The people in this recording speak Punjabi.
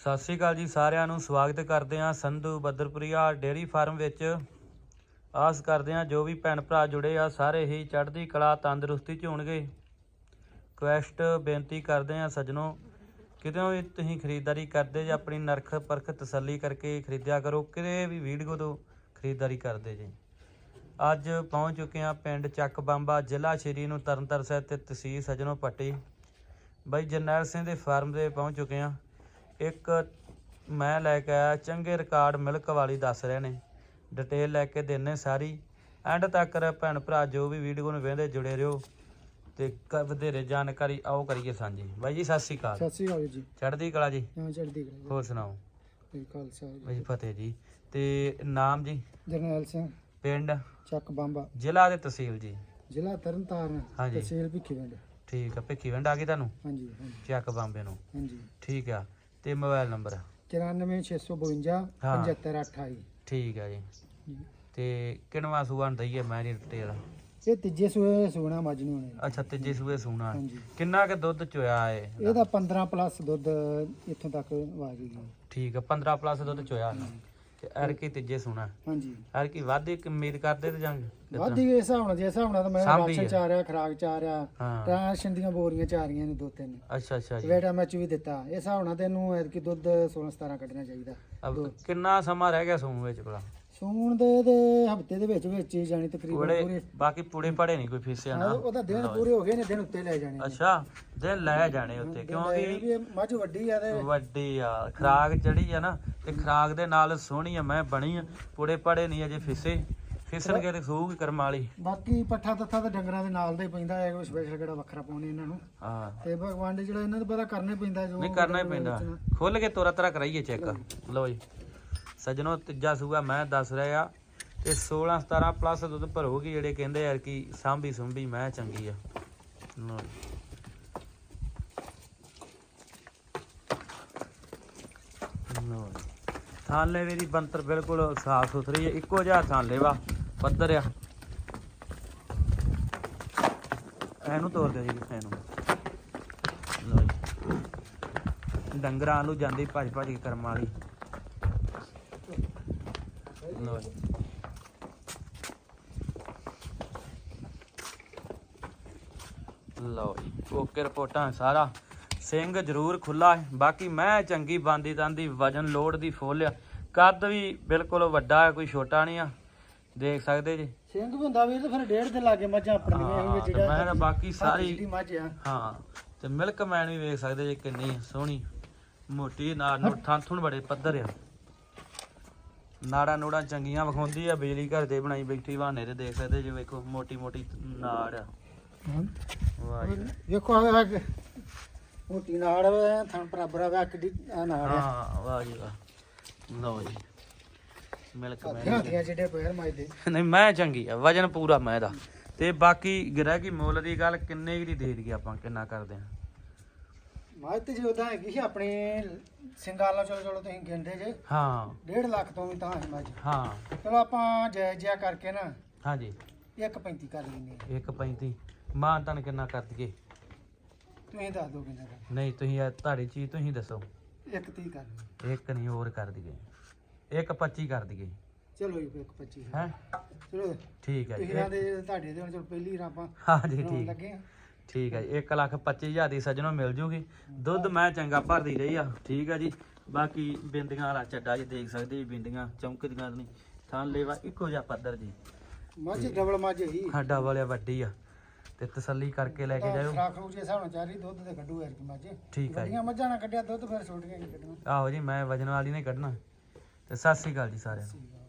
ਸਤਿ ਸ੍ਰੀ ਅਕਾਲ ਜੀ ਸਾਰਿਆਂ ਨੂੰ, ਸਵਾਗਤ ਕਰਦੇ ਹਾਂ ਸੰਧੂ ਬੱਦਰਪੁਰੀਆ ਡੇਅਰੀ ਫਾਰਮ ਵਿੱਚ। ਆਸ ਕਰਦੇ ਹਾਂ ਜੋ ਵੀ ਭੈਣ ਭਰਾ ਜੁੜੇ ਆ, ਸਾਰੇ ਹੀ ਚੜ੍ਹਦੀ ਕਲਾ, ਤੰਦਰੁਸਤੀ ਚ ਹੋਣਗੇ ਕੁਐਸਟ ਬੇਨਤੀ ਕਰਦੇ ਹਾਂ ਸੱਜਣੋ, ਕਿਤੇ ਵੀ ਤੁਸੀਂ ਖਰੀਦਦਾਰੀ ਕਰਦੇ ਜੇ ਆਪਣੀ ਨਰਖ ਪਰਖ ਤਸੱਲੀ ਕਰਕੇ ਖਰੀਦਿਆ ਕਰੋ, ਕਿਤੇ ਵੀ ਵੀਡੀਓ ਤੋਂ ਖਰੀਦਦਾਰੀ ਕਰਦੇ ਜੇ। ਅੱਜ ਪਹੁੰਚ ਚੁੱਕੇ ਹਾਂ ਪਿੰਡ ਚੱਕ ਬੰਬਾ ਜ਼ਿਲ੍ਹਾ ਸ਼੍ਰੀ ਨੂੰ ਤਰਨਤਾਰਨ ਸਾਹਿਬ ਤੇ ਤਹਿਸੀਲ ਸੱਜਣੋ ਪੱਟੀ। ਬਾਈ ਜਰਨੈਲ ਸਿੰਘ ਦੇ ਫਾਰਮ ਤੇ ਪਹੁੰਚ ਚੁੱਕੇ ਹਾਂ। ਇੱਕ ਮੈਂ ਲੈ ਕੇ ਆਇਆ ਚੰਗੇ ਰਿਕਾਰਡ ਮਿਲਕ ਵਾਲੀ ਦੱਸ ਰਹੇ ਨੇ। ਡਿਟੇਲ ਲੈ ਕੇ ਦਿੰਨੇ ਸਾਰੀ। ਐਂਡ ਤੱਕ ਭੈਣ ਭਰਾ ਜੋ ਵੀ ਵੀਡੀਓ ਨੂੰ ਵੇਖਦੇ ਜੁੜੇ ਰਹੋ ਤੇ ਵਧੇਰੇ ਜਾਣਕਾਰੀ ਆਓ ਕਰੀਏ ਸਾਂਝੀ। ਬਾਈ ਜੀ ਸਤਿ ਸ਼੍ਰੀ ਅਕਾਲ। ਸਤਿ ਸ੍ਰੀ ਅਕਾਲ ਜੀ। ਚੜ੍ਹਦੀ ਕਲਾ ਜੀ? ਹਾਂ ਚੜ੍ਹਦੀ ਕਲਾ ਹੋਰ ਸੁਣਾਓ? ਜੀ ਖਾਲਸਾ ਬਾਈ ਫਤਿਹ ਜੀ। ਤੇ ਨਾਮ ਜੀ? ਜਰਨੈਲ ਸਿੰਘ। ਪਿੰਡ? ਚੱਕ ਬੰਬਾ। ਜ਼ਿਲ੍ਹਾ ਤੇ ਤਹਿਸੀਲ ਜੀ? ਜ਼ਿਲ੍ਹਾ ਤਰਨਤਾਰਨ। ਤਹਿਸੀਲ ਭਿੱਖੀਵਿੰਡ। ਠੀਕ ਆ ਭਿੱਖੀ ਵੰਡ ਆ ਗਈ ਤੁਹਾਨੂੰ? ਹਾਂਜੀ। ਚੱਕ ਬੰਬੇ ਨੂੰ। ਹਾਂਜੀ। ਠੀਕ ਆ। ਤੇ ਮੋਬਾਈਲ ਨੰਬਰ? 94652 ਹਾਂ। 7528 ਠੀਕ ਆ ਜੀ। ਤੇ ਕਿਨਵਾ ਸੂਆ ਦਈਏ ਮੈਂ ਦੀ ਡਿਟੇਲ ਇਹ ਤੀਜੇ ਸੂਏ ਸੂਣਾ ਮੱਝ ਨੂੰ। ਹੋਣੇ ਅੱਛਾ ਤੀਜੇ ਸੂਏ ਸੂਣਾ। ਹਾਂਜੀ। ਕਿੰਨਾ ਕੁ ਦੁੱਧ ਚੋਇਆ ਏ ਇਹਦਾ 15 ਪਲੱਸ ਦੁੱਧ ਇੱਥੋਂ ਤੱਕ ਆ ਗਈ ਠੀਕ ਆ 15 ਪਲੱਸ ਦੁੱਧ ਚੋਇਆ। ਤੇ ਐਰ ਕੀ ਤੀਜੇ ਸੂਣਾ। ਹਾਂਜੀ। ਐਰ ਕੀ ਵਾਧੇ ਕਿ ਉਮੀਦ ਕਰਦੇ ਤੇ ਜਾਂ ਵਾਧੀ ਇਸ ਹਿਸਾਬ ਨਾਲ ਜੇ ਹਿਸਾਬ ਨਾਲ ਤਾਂ ਮੈਂ ਸਾਂਭੀ ਰਾਸ਼ਨ। ਚਾਰਿਆ ਖਰਾਕ ਚਾਰਿਆ ਹਾਂ। ਰਾਸ਼ਨ ਦੀਆਂ ਬੋਰੀਆਂ ਚਾਰੀਆਂ ਨੇ ਦੋ ਤਿੰਨ। ਅੱਛਾ ਅੱਛਾ ਜੀ ਵੇਟਾ ਮੈਚ ਵੀ ਦਿੱਤਾ। ਇਸ ਹਿਸਾਬ ਨਾਲ ਤੈਨੂੰ ਐਤਕੀ ਦੁੱਧ 16 17 ਕੱਢਣਾ ਚਾਹੀਦਾ। ਅਬ ਕਿੰਨਾ ਸਮਾਂ ਰਹਿ ਗਿਆ ਸੂਣ ਵਿੱਚ ਭਲਾ? ਸੂਣ ਦੇ ਦੇ ਹਫ਼ਤੇ ਦੇ ਵਿੱਚ ਵਿੱਚ ਹੀ ਜਾਣੀ ਤਕਰੀਬਨ ਪੂਰੇ ਬਾਕੀ ਪੂੜੇ ਪੜੇ ਨਹੀਂ ਕੋਈ ਫੀਸਿਆ ਹਾਂ, ਨਾ ਉਹਦਾ ਦਿਨ ਪੂਰੇ ਹੋ ਗਏ ਨੇ ਦਿਨ ਉੱਤੇ ਲੈ ਜਾਣੇ ਨੇ। ਅੱਛਾ ਦੇ ਲੈ ਜਾਣੇ ਉੱਤੇ ਦਿਨ ਲੈ ਕਿਉਂਕਿ ਵੀ ਇਹ ਮੱਝ ਵੱਡੀ ਆ ਤੇ ਵੱਡੀ ਆ ਖਰਾਕ ਚੜੀ ਆ ਨਾ ਤੇ ਖਰਾਕ ਦੇ ਨਾਲ ਸੋਹਣੀ ਆ ਮੈਂ ਬਣੀ ਆ। ਪੂੜੇ ਪੜੇ ਨਹੀਂ ਅਜੇ ਫਿਸੇ। ਫਿਸਣਗੇ ਤੇ ਸੂਗ ਕਰਮ ਵਾਲੀ। ਬਾਕੀ ਪੱਠਾ ਤੱਥਾ ਤਾਂ ਡੰਗਰਾਂ ਦੇ ਨਾਲ ਦਾ ਹੀ ਪੈਂਦਾ ਹੈ ਕੋਈ ਸਪੈਸ਼ਲ ਕਿਹੜਾ ਵੱਖਰਾ ਪਾਉਣੇ ਇਹਨਾਂ ਨੂੰ। ਹਾਂ। ਤੇ ਭਗਵਾਨ ਦੇ ਜਿਹੜਾ ਇਹਨਾਂ ਦਾ ਪਤਾ ਕਰਨਾ ਪੈਂਦਾ ਜੋ ਨਹੀਂ ਕਰਨਾ ਹੀ ਪੈਂਦਾ। ਖੁੱਲ ਕੇ ਤੋਰਾ ਤਰਾ ਕਰਾਈਏ ਚੈੱਕ। ਲਓ ਜੀ। ਸੱਜਣੋ ਤੀਜਾ ਸੂਆ ਮੈਂ ਦੱਸ ਰਿਹਾ ਤੇ 16 17 ਪਲੱਸ ਦੁੱਧ ਭਰੋਗੀ ਜਿਹੜੇ ਕਹਿੰਦੇ ਯਾਰ ਕਿ ਸਾਂਭੀ ਸੁੰਭੀ ਮੈਂ ਚੰਗੀ ਆ। ਲਓ ਲਓ ਜੀ। ਥਾਲੇ ਵੀ ਦੀ ਬੰਤਰ ਬਿਲਕੁਲ ਸਾਫ਼ ਸੁਥਰੀ ਹੈ, ਇੱਕੋ ਜਿਹਾ ਥਾਲੇ ਵਾ, ਪੱਧਰ ਆ। ਇਹਨੂੰ ਤੋੜ ਦਿਓ ਜੀ, ਇਹਨੂੰ। ਲਓ ਜੀ। ਡੰਗਰਾਂ ਨੂੰ ਜਾਂਦੀ ਭੱਜ ਭੱਜ ਕੇ ਕਰਮ ਵਾਲੀ। ਲਓ ਜੀ। ਲਓ ਜੀ, ਓਕੇ ਰਿਪੋਰਟਾਂ ਸਾਰਾ। ਸਿੰਘ ਜ਼ਰੂਰ ਖੁੱਲਾ ਹੈ। ਬਾਕੀ ਮੈਂ ਚੰਗੀ ਬਾਂਦੀ ਤਾਂਦੀ ਵਜਨ ਲੋਡ ਦੀ ਫੁੱਲ ਆ। ਕੱਦ ਵੀ ਬਿਲਕੁਲ ਵੱਡਾ ਹੈ ਕੋਈ ਛੋਟਾ ਨਹੀਂ ਆ। ਦੇਖ ਸਕਦੇ ਜੀ। ਸਿੰਘ ਵੀ ਹੁੰਦਾ ਵੀਰ ਤੇ ਫਿਰ ਡੇਢ ਦੇ ਲਾਗੇ ਮੱਝਾਂ ਆਪਣੀਆਂ ਇਹ ਤੇ ਜਿਹੜਾ ਮੈਂ ਕਿਹਾ ਬਾਕੀ ਸਾਰੀ ਹਾਂ ਤੇ ਮਿਲਕ ਮੈਨ ਵੀ ਵੇਖ ਸਕਦੇ ਜੀ ਕਿੰਨੀ ਸੋਹਣੀ। ਮੋਟੀ ਨਾੜ ਨੂੰ ਥਾਂ ਥੁਣ ਬੜੇ ਪੱਧਰ ਆ। ਨਾੜਾਂ ਨੂੜਾਂ ਚੰਗੀਆਂ ਵਿਖਾਉਂਦੀ ਆ ਬਿਜਲੀ ਘਰ ਦੇ ਬਣਾਈ ਬੈਠੀ ਬਹਾਨੇ ਤੇ ਦੇਖ ਸਕਦੇ ਜੀ ਵੇਖੋ ਮੋਟੀ ਮੋਟੀ ਨਾੜ ਆ। ਵਾਹ ਵੇਖੋ ਆ ਮੋਟੀ ਨਾੜ ਵਾ ਥਣ ਬਰਾਬਰ ਆ ਕਿੱਡੀ ਆ ਨਾੜ ਆ। ਹਾਂ ਵਾਹ ਜੀ ਵਾਹ। ਲਓ ਜੀ। ਮਿਲਕ ਮੈਨ ਹਾਥੀਆਂ ਜਿਹੜੇ ਪੈਰ ਮੱਝ ਦੇ। ਨਹੀਂ ਮੈਂ ਚੰਗੀ ਆ ਵਜਨ ਪੂਰਾ ਮੈਂ ਦਾ। ਤੇ ਬਾਕੀ ਗਿਰਾ ਕੀ ਮੁੱਲ ਦੀ ਗੱਲ ਕਿੰਨੇ ਕੁ ਦੀ ਦੇ ਦਈਏ ਆਪਾਂ ਕਿੰਨਾ ਕਰਦੇ ਆ? ਮੱਝ ਤੇ ਜੇ ਉਦਾਂ ਹੈਗੀ ਸੀ ਆਪਣੇ ਸਿੰਗਾਲਾ ਚਲੋ ਚਲੋ ਤੁਸੀਂ ਗਿਣਦੇ ਜੇ। ਹਾਂ। 1.5 ਲੱਖ ਤੋਂ ਵੀ ਤਾਂ ਹੈ ਮੱਝ ਹਾਂ। ਚਲੋ ਆਪਾਂ ਜੈ ਜਿਆ ਕਰਕੇ ਨਾ ਹਾਂਜੀ। 1.35 ਕਰ ਲੈਂਦੇ ਹਾਂ। 1.35 ਮਾਂ ਤਨ ਕਿੰਨਾ ਕਰ ਦਈਏ? ਤੁਸੀਂ ਦੱਸ ਦਿਓ ਕਿੰਨਾ ਕਰ ਨਹੀਂ ਤੁਸੀਂ ਇਹ ਤੁਹਾਡੀ ਚੀਜ਼ ਤੁਸੀਂ ਦੱਸੋ। 1.30 ਕਰ ਲਈਏ। ਇੱਕ ਨਹੀਂ ਹੋਰ ਕਰ ਦਈਏ। 1.25 ਕਰ ਦਈਏ। ਚਲੋ ਜੀ 1.25 ਹੈ? ਚਲੋ ਠੀਕ ਹੈ ਜੀ। ਤੁਸੀਂ ਆਂਦੇ ਤੁਹਾਡੇ ਤੇ ਹੁਣ ਚਲੋ ਪਹਿਲੀ ਰਾਂ ਆਪਾਂ ਹਾਂਜੀ ਲਾਉਣ ਠੀਕ। ਲੱਗੇ ਆ। ਠੀਕ ਹੈ ਜੀ 1 ਲੱਖ 25 ਹਜ਼ਾਰ ਦੀ ਸੱਜਣੋਂ ਮਿਲ ਜੂਗੀ। ਦੁੱਧ ਮੈਂ ਚੰਗਾ ਭਰਦੀ ਰਹੀ ਆ। ਠੀਕ ਆ ਜੀ। ਬਾਕੀ ਬਿੰਦੀਆਂ ਵਾਲਾ ਚੱਡਾ ਜੀ ਦੇਖ ਸਕਦੇ ਜੀ ਬਿੰਦੀਆਂ ਚਮਕਦੀਆਂ ਨਹੀਂ। ਥਾਂ ਲੈਵਾ ਇੱਕੋ ਜਿਹਾ ਪੱਧਰ ਜੀ। ਮੱਝ ਡਬਲ ਮੱਝ ਹੀ ਸਾਡਾ ਵਾਲਿਆ ਵੱਡੀ ਆ। ਤੇ ਤਸੱਲੀ ਕਰਕੇ ਲੈ ਕੇ ਜਾਇਓ। ਖਰਾਕ ਰੂਕ ਜੇ ਹਿਸਾਬ ਨਾਲ ਚਾਰੀ ਦੁੱਧ ਤੇ ਕੱਢੂ ਐਰ ਕੀ ਮੱਝ ਠੀਕ ਆ ਜੀ। ਵੱਡੀਆਂ ਮੱਝਾਂ ਨਾਲ ਕੱਢਿਆ ਦੁੱਧ ਫਿਰ ਛੋਟੀਆਂ ਨਹੀਂ ਕੱਢਣਾ। ਆਹੋ ਜੀ ਮੈਂ ਵਜਨ ਵਾਲੀ ਨੇ ਕੱਢਣਾ। ਤੇ ਸਤਿ ਸ੍ਰੀ ਅਕਾਲ ਜੀ ਸਾਰਿਆਂ ਨੂੰ।